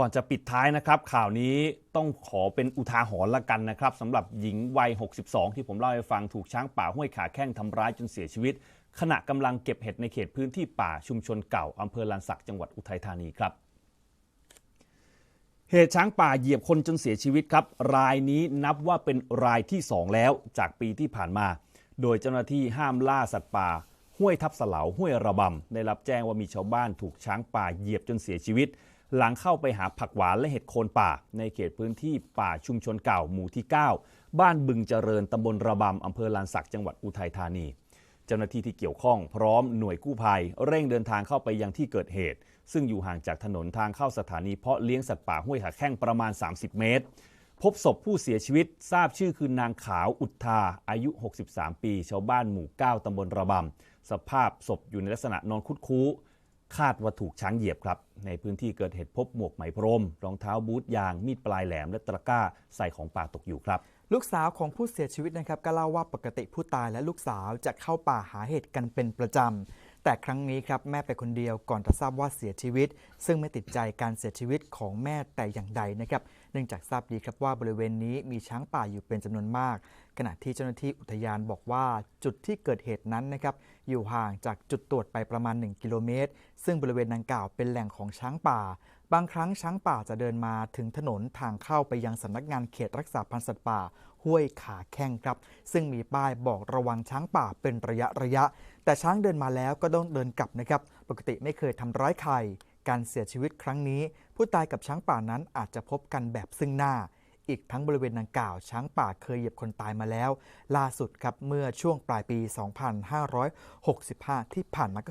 ก่อนจะปิดท้ายนะครับ ข่าวนี้ต้องขอเป็นอุทาหรณ์ละกันนะครับสำหรับหญิงวัย 62 ที่ผมเล่าให้ฟังถูกช้างป่าห้วยขาแข้งทำร้ายจนเสียชีวิต ขณะกำลังเก็บเห็ดในเขตพื้นที่ป่าชุมชนเก่าอำเภอลานสักจังหวัดอุทัยธานีครับ เหตุช้างป่าเหยียบคนจนเสียชีวิตครับ รายนี้นับว่าเป็นรายที่ 2 แล้วจากปีที่ผ่านมา โดยเจ้าหน้าที่ห้ามล่าสัตว์ป่าห้วยทับสลาห้วยระบำได้รับแจ้งว่ามีชาวบ้านถูกช้างป่าเหยียบจนเสียชีวิต หลังเข้าไปหาผักหวานและเห็ดโคนป่า ในเขตพื้นที่ป่าชุมชนเก่าหมู่ที่ 9 บ้านบึงเจริญตำบลระบำอำเภอลานสักจังหวัดอุทัยธานี เจ้าหน้าที่ที่เกี่ยวข้องพร้อมหน่วยกู้ภัย เร่งเดินทางเข้าไปยังที่เกิดเหตุ ซึ่งอยู่ห่างจากถนนทางเข้าสถานีเพาะเลี้ยงสัตว์ป่าห้วยขาแข้งประมาณ 30 เมตร พบศพผู้เสียชีวิตทราบชื่อคือนางขาวอุทธาอายุ 63 ปี ชาวบ้านหมู่ 9ตำบลระบำสภาพศพอยู่ในลักษณะนอนคุดคู้ คาดว่าถูกช้างเหยียบครับ ในพื้นที่เกิดเหตุพบหมวกไหมพรม รองเท้าบูทยาง มีดปลายแหลม และตะกร้าใส่ของป่าตกอยู่ครับ ลูกสาวของผู้เสียชีวิตนะครับก็เล่าว่าปกติผู้ตายและลูกสาวจะเข้าป่าหาเห็ดกันเป็นประจำ แต่ครั้งนี้ครับแม่ไปคนเดียวก่อนจะทราบว่าเสียชีวิต ซึ่งไม่ติดใจการเสียชีวิตของแม่แต่อย่างใดนะครับ เนื่องจากทราบดีครับว่าบริเวณนี้มีช้างป่าอยู่เป็นจำนวนมาก ขณะที่เจ้าหน้าที่อุทยานบอกว่าจุดที่เกิดเหตุนั้นนะครับอยู่ห่างจากจุดตรวจไปประมาณ 1 กิโลเมตร ซึ่งบริเวณดังกล่าวเป็นแหล่งของช้างป่าบางครั้งช้างป่าจะเดินมาถึงถนนทางเข้าไปยังสำนักงานเขตรักษาพันธุ์สัตว์ป่า ห้วยขาแข้งครับ ซึ่งมีป้ายบอกระวังช้างป่าเป็นระยะระยะ แต่ช้างเดินมาแล้วก็ต้องเดินกลับนะครับ ปกติไม่เคยทำร้ายใคร การเสียชีวิตครั้งนี้ ผู้ตายกับช้างป่านั้นอาจจะพบกันแบบซึ่งหน้า อีกทั้งบริเวณดังกล่าว ช้างป่าเคยเหยียบคนตายมาแล้ว ล่าสุดครับเมื่อช่วงปลายปี 2565 ที่ผ่านมาก็